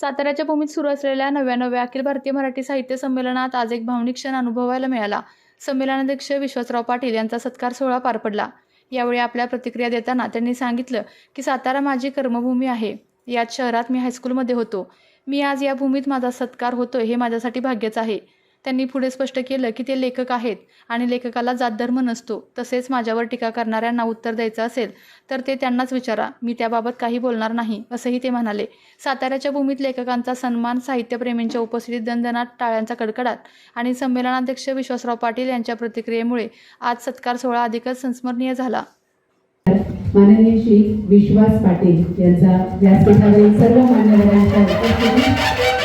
साताऱ्याच्या भूमीत सुरू असलेल्या नव्याण्णव्या अखिल भारतीय मराठी साहित्य संमेलनात आज एक भावनिक क्षण अनुभवायला मिळाला. संमेलनाध्यक्ष विश्वासराव पाटील यांचा सत्कार सोहळा पार पडला. यावेळी आपल्या प्रतिक्रिया देताना त्यांनी सांगितलं की सातारा माझी कर्मभूमी आहे. याच शहरात मी हायस्कूलमध्ये होतो. मी आज या भूमीत माझा सत्कार होतोय हे माझ्यासाठी भाग्यच आहे. त्यांनी पुढे स्पष्ट केलं की ते लेखक आहेत आणि लेखकाला जातधर्म नसतो तसेच माझ्यावर टीका करणाऱ्यांना उत्तर द्यायचं असेल तर ते त्यांनाच विचारा मी त्याबाबत काही बोलणार नाही असंही ते म्हणाले. साताऱ्याच्या भूमीत लेखकांचा सन्मान साहित्यप्रेमींच्या उपस्थितीत दंदनात टाळ्यांचा कडकडाट आणि संमेलनाध्यक्ष विश्वासराव पाटील यांच्या प्रतिक्रियेमुळे आज सत्कार सोहळा अधिकच संस्मरणीय झाला. माननीय श्री विश्वास पाटील यांचा व्यासपीठावरील सर्व मान्यवरांच्या उपस्थितीत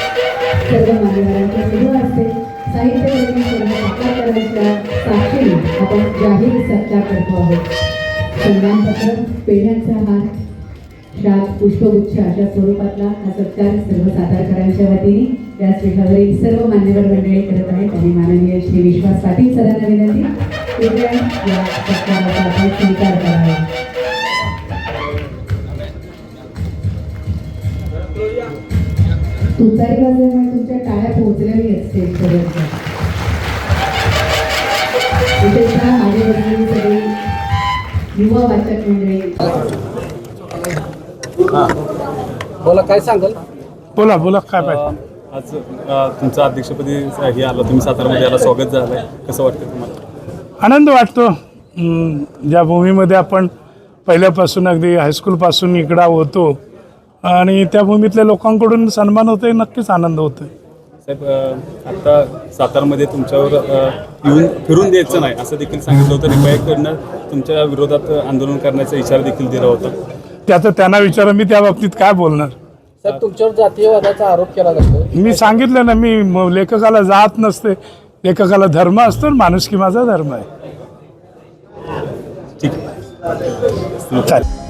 सर्व मान्यवरांच्या सुरू असते साहित्य प्रेमी सर्व साकारकरांच्या साक्षीने आपण जाहीर सत्कार करतो आहोत सन्मानपत्र पेढ्यांचा हार शाल पुष्पगुच्छ अशा स्वरूपातला हा सत्कार सर्व सातारकरांच्या वतीने व्यासपीठावरील सर्व मान्यवर मंडळी करत आहेत आणि माननीय श्री विश्वास पाटील सरांना विनंती कृपया या सत्काराचा आपण स्वीकार करावा Yeah. तुतारी वाजल्यामुळे तुमच्या टाळ्या विशेषतः माझी सगळी. युवा वाचक मंडळी. बोला काय सांगाल? बोला बोला काय पाहिजे? आज तुमचं अध्यक्षपदी हे आलं तुम्ही सातारामध्ये याला स्वागत झालंय. कसं वाटतं तुम्हाला? आनंद वाटतो. ज्या भूमीमध्ये आपण पहिल्यापासून अगदी हायस्कूलपासून इकडं होतो आणि त्या भूमीतल्या लोकांकडून सन्मान होतोय नक्कीच आनंद होतोय. साहेब आता सातारमध्ये तुमच्यावर येऊन फिरून द्यायचं नाही असं देखील सांगितलं होतं. रिपाईकडनं तुमच्या विरोधात आंदोलन करण्याचा इशारा देखील दिला होता. त्याचं त्यांना विचारा मी त्या बाबतीत काय बोलणार? साहेब तुमच्यावर जातीयवादाचा आरोप केला जातो मी सांगितलं ना मी म- लेखकाला जात नसते. लेखकाला धर्म असतो आणि माणुसकी माझा धर्म आहे. ठीक आहे. चालेल.